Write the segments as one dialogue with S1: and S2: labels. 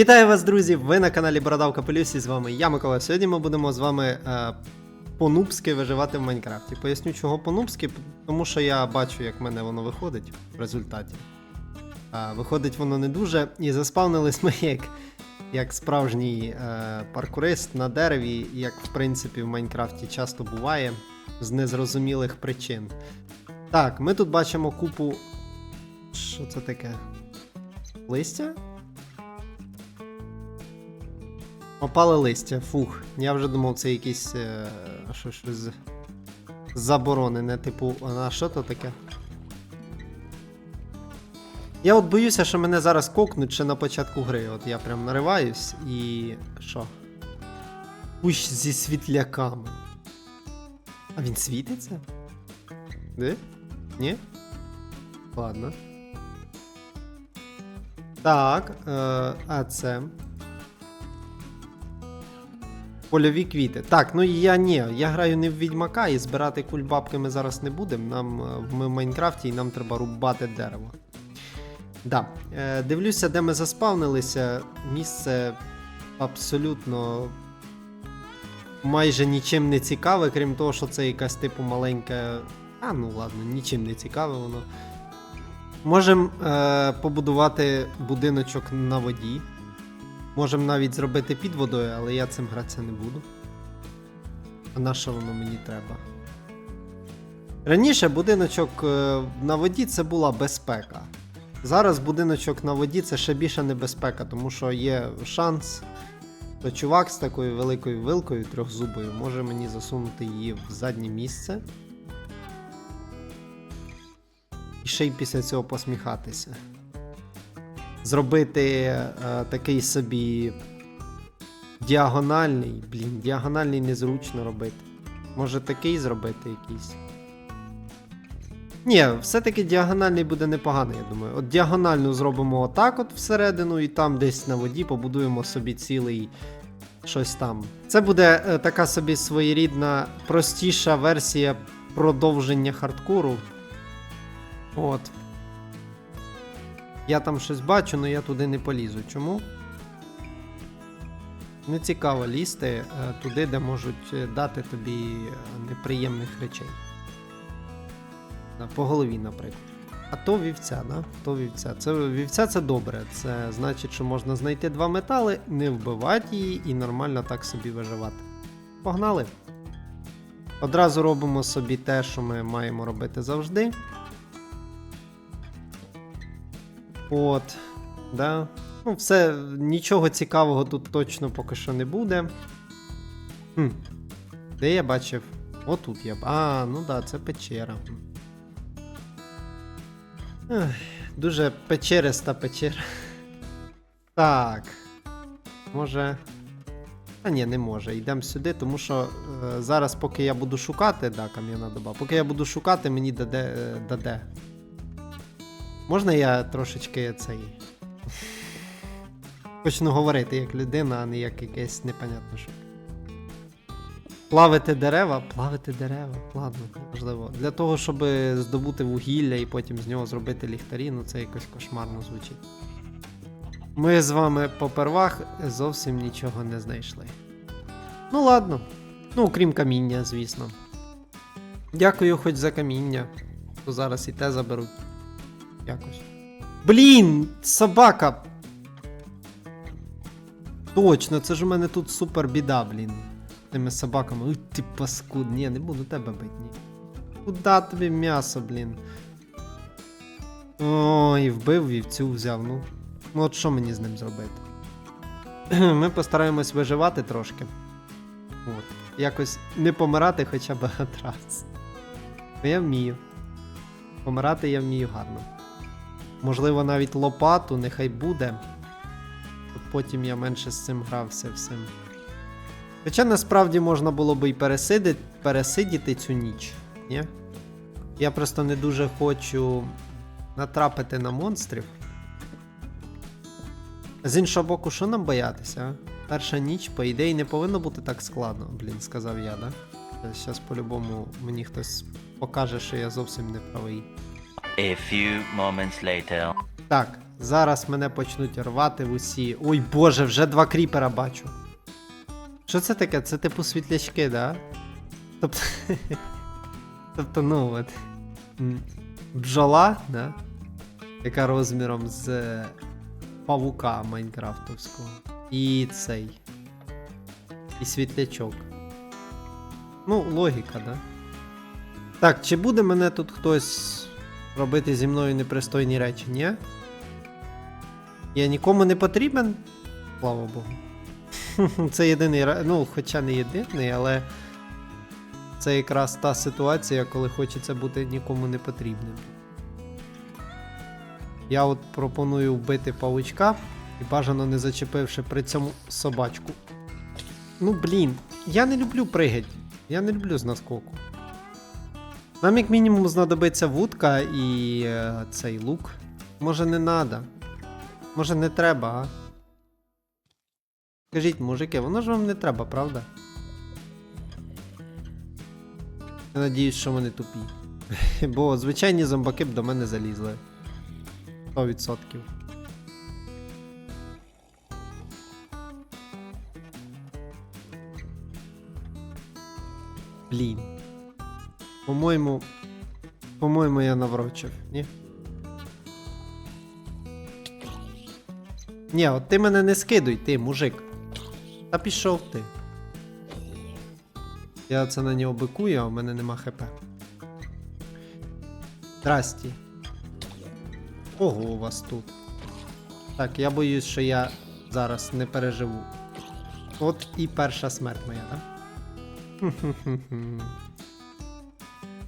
S1: Вітаю вас, друзі! Ви на каналі Бородав Капелюсі. З вами я, Микола. Сьогодні ми будемо з вами е, по-нубськи виживати в Майнкрафті. Поясню, чого по-нубськи, тому що я бачу, як в мене воно виходить в результаті. А, виходить воно не дуже, і заспавнились ми як, як справжній е, паркурист на дереві, як в принципі в Майнкрафті часто буває, з незрозумілих причин. Так, ми тут бачимо купу. Що це таке? Листя? Опали листя, фух. Я вже думав, це якісь е, що, щось заборонене, типу, а що то таке? Я от боюся, що мене зараз кокнуть ще на початку гри. От я прям нариваюсь і. що? Кущ зі світляками. А він світиться? Де? Ні? Ладно. Так, е, а це. Польові квіти. Так, ну я ні, я граю не в відьмака і збирати кульбабки ми зараз не будемо. Нам е, ми в Майнкрафті і нам треба рубати дерево. Да. Е, дивлюся, де ми заспавнилися. Місце абсолютно майже нічим не цікаве, крім того, що це якась типу маленька. А, ну ладно, нічим не цікаве воно. Можемо е, побудувати будиночок на воді. Можемо навіть зробити під водою, але я цим гратися не буду. А на що воно мені треба? Раніше будиночок е, на воді це була безпека. Зараз будиночок на воді це ще більша небезпека, тому що є шанс, що чувак з такою великою вилкою трьохзубою може мені засунути її в заднє місце. І ще й після цього посміхатися зробити е, такий собі діагональний. Блін, діагональний незручно робити. Може такий зробити якийсь. Ні, все-таки діагональний буде непоганий, я думаю. От діагональну зробимо отак от всередину, і там десь на воді побудуємо собі цілий щось там. Це буде е, така собі своєрідна, простіша версія продовження хардкору. От. Я там щось бачу, але я туди не полізу. Чому? Не цікаво лізти е, туди, де можуть е, дати тобі е, неприємних речей. По голові, наприклад. А то вівця, да? То вівця. Це, вівця це добре. Це значить, що можна знайти два метали, не вбивати її і нормально так собі виживати. Погнали! Одразу робимо собі те, що ми маємо робити завжди. От, да. Ну, все, нічого цікавого тут точно поки що не буде. Хм. Де я бачив? Отут я. А, ну да, це печера. Ех, дуже печериста печера. Так. Може. Та ні, не може. Йдемо сюди, тому що е, зараз, поки я буду шукати, да, кам'яна доба, поки я буду шукати, мені даде. е, даде. Можна я трошечки цей. Почну говорити як людина, а не як якесь непонятне що. Плавити дерева, плавити дерева, ладно, можливо. Для того, щоб здобути вугілля і потім з нього зробити ліхтарі, ну це якось кошмарно звучить. Ми з вами попервах зовсім нічого не знайшли. Ну ладно. Ну, окрім каміння, звісно. Дякую хоч за каміння. То зараз і те заберуть. Якось. Блін, собака. Точно, це ж у мене тут супер біда, блін. Тими собаками. Уй, ти паскуд. Ні, не буду тебе бити, ні. Куда тобі м'ясо, блін? Ой, вбив вівцю взяв, ну. Ну от що мені з ним зробити? Ми постараємось виживати трошки. От. Якось не помирати хоча б раз. Я вмію. Помирати я вмію гарно. Можливо, навіть лопату, нехай буде. Потім я менше з цим грався всім. Хоча насправді можна було би і пересидити, пересидіти цю ніч, ні? Я просто не дуже хочу натрапити на монстрів. З іншого боку, що нам боятися? Перша ніч, по ідеї, не повинно бути так складно, блін, сказав я, да? Зараз по-любому мені хтось покаже, що я зовсім не правий.
S2: A few moments later.
S1: Так, Зараз мене почнуть рвати в усі. Ой боже, вже два кріпера бачу. Що це таке? Це типу світлячки, да? Тобто. тобто, ну от. Бджола, да? Яка розміром з е, павука майнкрафтовського. І цей. І світлячок. Ну, логіка, да? Так, чи буде мене тут хтось робити зі мною непристойні речі, ні? Я нікому не потрібен? Слава Богу. Це єдиний, ну, хоча не єдиний, але це якраз та ситуація, коли хочеться бути нікому не потрібним. Я от пропоную вбити павучка і бажано не зачепивши при цьому собачку. Ну блін, я не люблю пригать. Я не люблю з наскоку. Нам як мінімум знадобиться вудка і е, цей лук. Може не надо. Може не треба, а? Скажіть, мужики, воно ж вам не треба, правда? Я надіюсь, що вони тупі. Бо звичайні зомбаки б до мене залізли. 100%. Блін. По-моєму. По-моєму, я наврочив, ні? Ні, от ти мене не скидуй, ти, мужик. Та пішов ти. Я це на нього бикую, а в мене нема хп. Здрасті. Ого, у вас тут. Так, я боюсь, що я зараз не переживу. От і перша смерть моя, так? Хм-хм-хм-хм.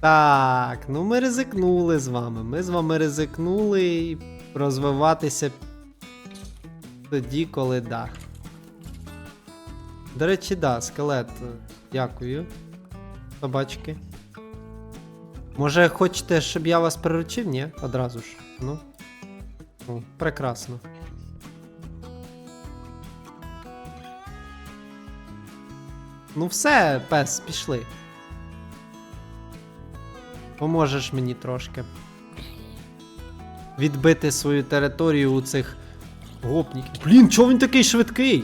S1: Так, ну ми ризикнули з вами. Ми з вами ризикнули розвиватися тоді, коли да. До речі, да, скелет. Дякую. Собачки. Може, хочете, щоб я вас приручив? Ні? Одразу ж. Ну. О, прекрасно. Ну все, пес, пішли. Поможеш мені трошки. Відбити свою територію у цих гопніків. Блін, чого він такий швидкий?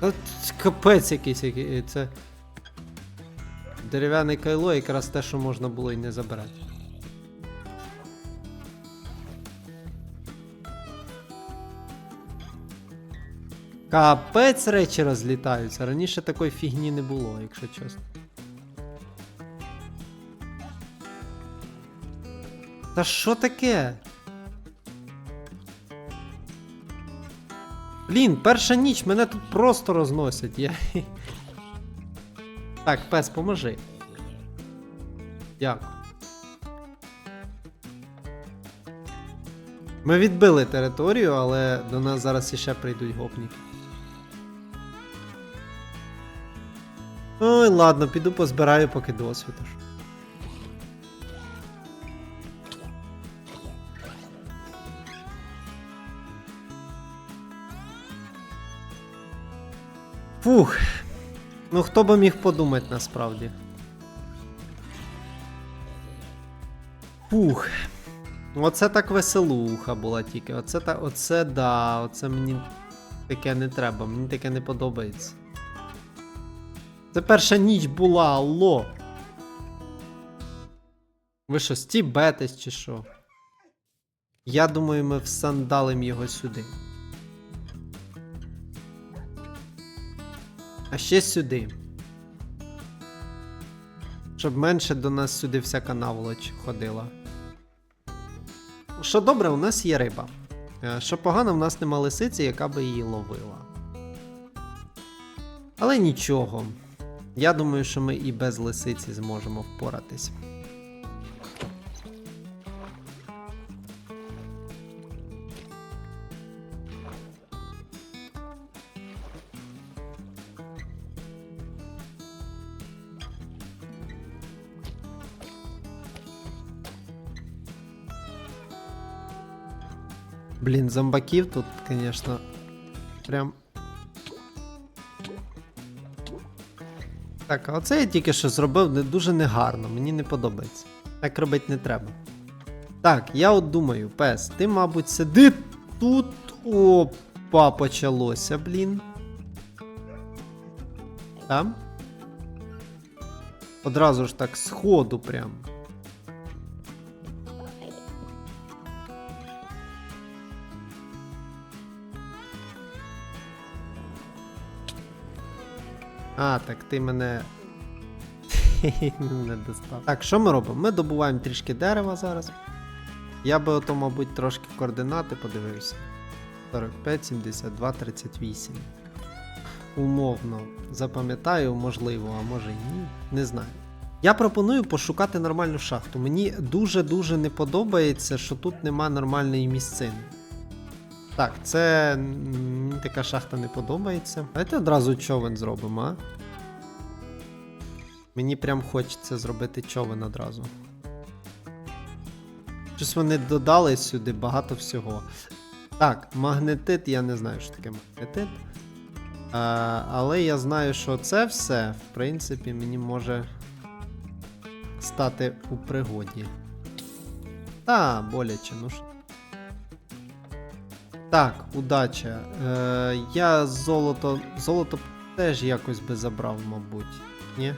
S1: Та Капець якийсь який. Це. Дерев'яне кайло якраз те, що можна було і не забирати. Капець речі розлітаються. Раніше такої фігні не було, якщо чесно. Та що таке? Блін, перша ніч мене тут просто розносять. Я... Так, пес, поможи. Дякую. Ми відбили територію, але до нас зараз іще прийдуть гопніки. Ой, ладно, піду позбираю поки досвіду. Фух. Ну хто би міг подумати насправді. Фух. Оце так веселуха була тільки. Оце та, оце да, оце мені таке не треба, мені таке не подобається. Це перша ніч була, алло. Ви що, стібетесь чи що? Я думаю, ми всандалим його сюди. А ще сюди. Щоб менше до нас сюди всяка наволоч ходила. Що добре, у нас є риба. Е, Що погано, в нас нема лисиці, яка би її ловила. Але нічого. Я думаю, що ми і без лисиці зможемо впоратись. Блін, зомбаків тут, звісно, прям. Так, а оце я тільки що зробив не дуже негарно, мені не подобається. Так робити не треба. Так, я от думаю, пес, ти, мабуть, сиди тут. Опа, почалося, блін. Там? Одразу ж так сходу прям. А, так ти мене. не достав. Так, що ми робимо? Ми добуваємо трішки дерева зараз. Я би ото, мабуть, трошки координати подивився. 45, 72, 38. Умовно. Запам'ятаю, можливо, а може і ні. Не знаю. Я пропоную пошукати нормальну шахту. Мені дуже-дуже не подобається, що тут нема нормальної місцини. Так, це мені така шахта не подобається. Давайте одразу човен зробимо, а? Мені прям хочеться зробити човен одразу. Щось вони додали сюди багато всього. Так, магнетит, я не знаю, що таке магнетит. А, але я знаю, що це все, в принципі, мені може стати у пригоді. Та, боляче, ну що. Так, удача. Е, я золото. Золото теж якось би забрав, мабуть. Ні?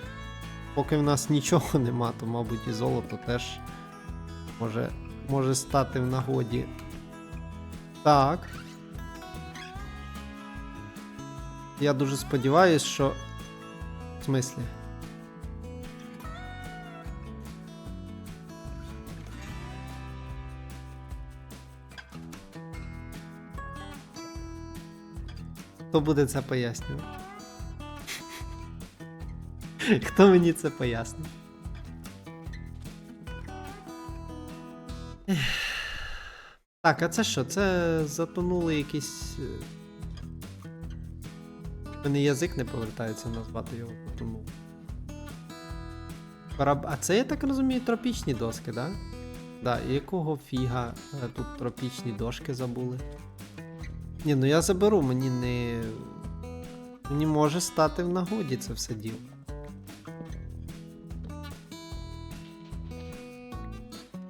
S1: Поки в нас нічого нема, то, мабуть, і золото теж може, може стати в нагоді. Так. Я дуже сподіваюсь, що. В смислі? Хто буде це пояснювати? Хто мені це пояснить? Так, а це що? Це затонули якісь. е, в Мене язик не повертається назвати його потонув. Кораб... А це, я так розумію, тропічні доски, да? Да, і якого фіга е, тут тропічні дошки забули? Ні, ну я заберу, мені не. Мені може стати в нагоді це все діло.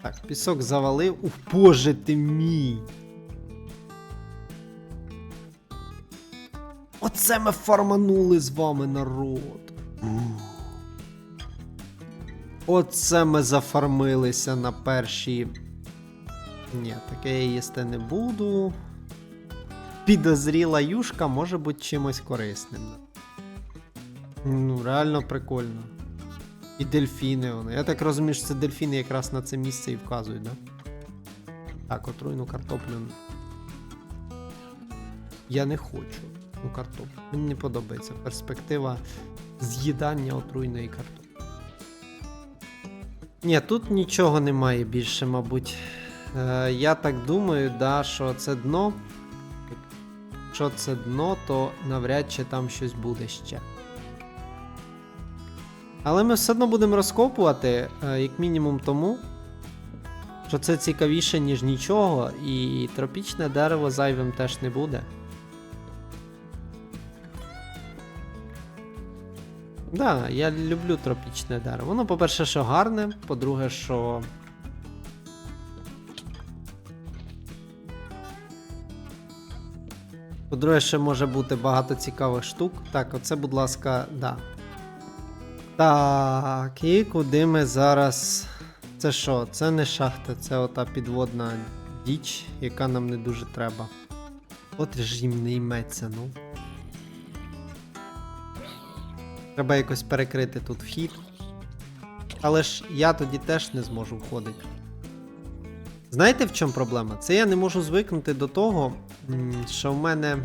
S1: Так, пісок завалив. Ух, боже ти мій! Оце ми фарманули з вами, народ. Оце ми зафармилися на перші. Ні, таке я їсти не буду. Підозріла юшка може бути чимось корисним. Ну, реально прикольно. І дельфіни вони. Я так розумію, що це дельфіни якраз на це місце і вказують, да? Так, отруйну картоплю. Я не хочу. Ну, картоплю. Мені не подобається перспектива з'їдання отруйної картоплі. Ні, тут нічого немає більше, мабуть. Е, я так думаю, да, що це дно. Якщо це дно, то навряд чи там щось буде ще. Але ми все одно будемо розкопувати, е, як мінімум тому, що це цікавіше, ніж нічого, і тропічне дерево зайвим теж не буде. Да, я люблю тропічне дерево. Воно, по-перше, що гарне, по-друге, що. По-друге, ще може бути багато цікавих штук. Так, оце, будь ласка, да. Так, і куди ми зараз. Це що? Це не шахта, це ота підводна діч, яка нам не дуже треба. От їм не йметься, ну. Треба якось перекрити тут вхід. Але ж я тоді теж не зможу входити. Знаєте, в чому проблема? Це я не можу звикнути до того, що в мене.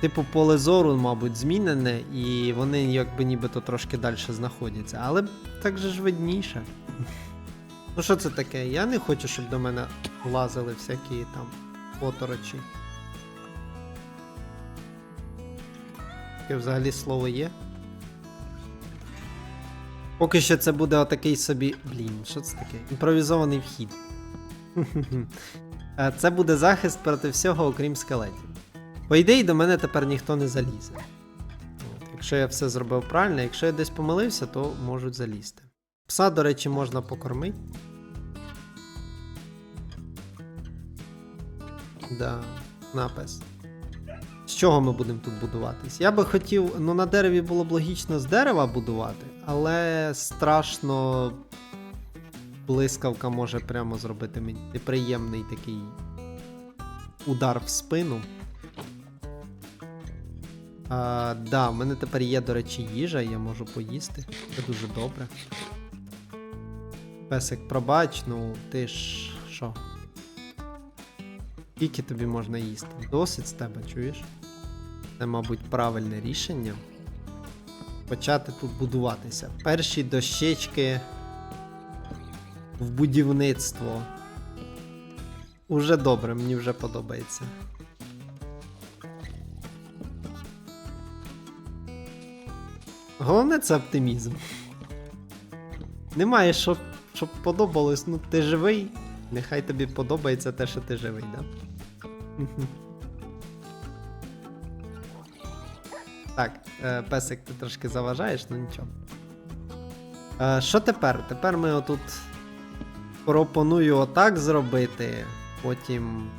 S1: Типу, поле зору, мабуть, змінене, і вони якби нібито трошки далі знаходяться. Але так же ж видніше. Ну, що це таке? Я не хочу, щоб до мене лазили всякі там оторочі. Таке взагалі слово є. Поки що це буде отакий собі. Блін, що це таке? Імпровізований вхід. Е, Це буде захист проти всього, окрім скелетів. По ідеї, до мене тепер ніхто не залізе. От, якщо я все зробив правильно, якщо я десь помилився, то можуть залізти. Пса, до речі, можна покормити. Да, напис. З чого ми будемо тут будуватись? Я би хотів, ну на дереві було б логічно з дерева будувати, але страшно блискавка може прямо зробити мені неприємний такий удар в спину. А, да, в мене тепер є, до речі, їжа, я можу поїсти. Це дуже добре. Песик, пробач, ну ти ж що? Скільки тобі можна їсти? Досить з тебе, чуєш? Це, мабуть, правильне рішення. Почати тут будуватися. Перші дощечки в будівництво. Уже добре, мені вже подобається. Головне це оптимізм. Немає, щоб, щоб подобалось, ну ти живий. Нехай тобі подобається те, що ти живий, да? Так, е, песик, ти трошки заважаєш, ну нічого. Е, що тепер? Тепер ми отут пропоную отак зробити, потім.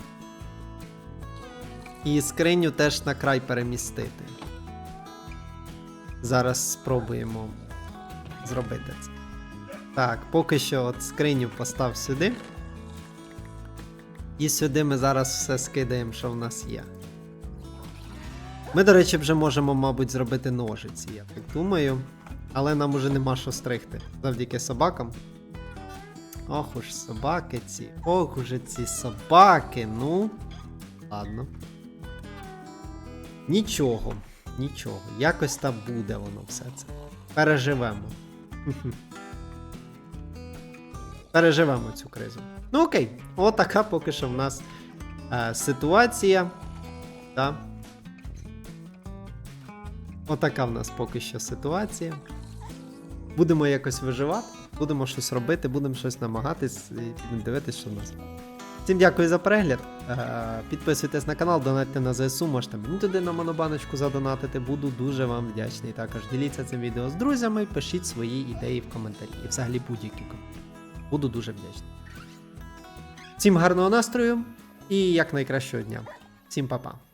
S1: І скриню теж на край перемістити. Зараз спробуємо зробити це. Так, поки що от скриню постав сюди. І сюди ми зараз все скидаємо, що в нас є. Ми, до речі, вже можемо, мабуть, зробити ножиці, я так думаю. Але нам уже нема що стригти завдяки собакам. Ох уж собаки ці. Ох уже ці собаки. Ну. Ладно. Нічого, нічого. Якось там буде воно все це. Переживемо. Переживемо цю кризу. Ну окей, отака поки що в нас е, ситуація. Да. Отака в нас поки що ситуація. Будемо якось виживати, будемо щось робити, будемо щось намагатись і дивитися, що в нас. Всім дякую за перегляд. Е, Підписуйтесь на канал, донатьте на ЗСУ, можете мені туди на монобаночку задонатити. Буду дуже вам вдячний. Також діліться цим відео з друзями, пишіть свої ідеї в коментарі. І взагалі будь-які коментарі. Буду дуже вдячний. Всім гарного настрою і як найкращого дня. Всім па-па.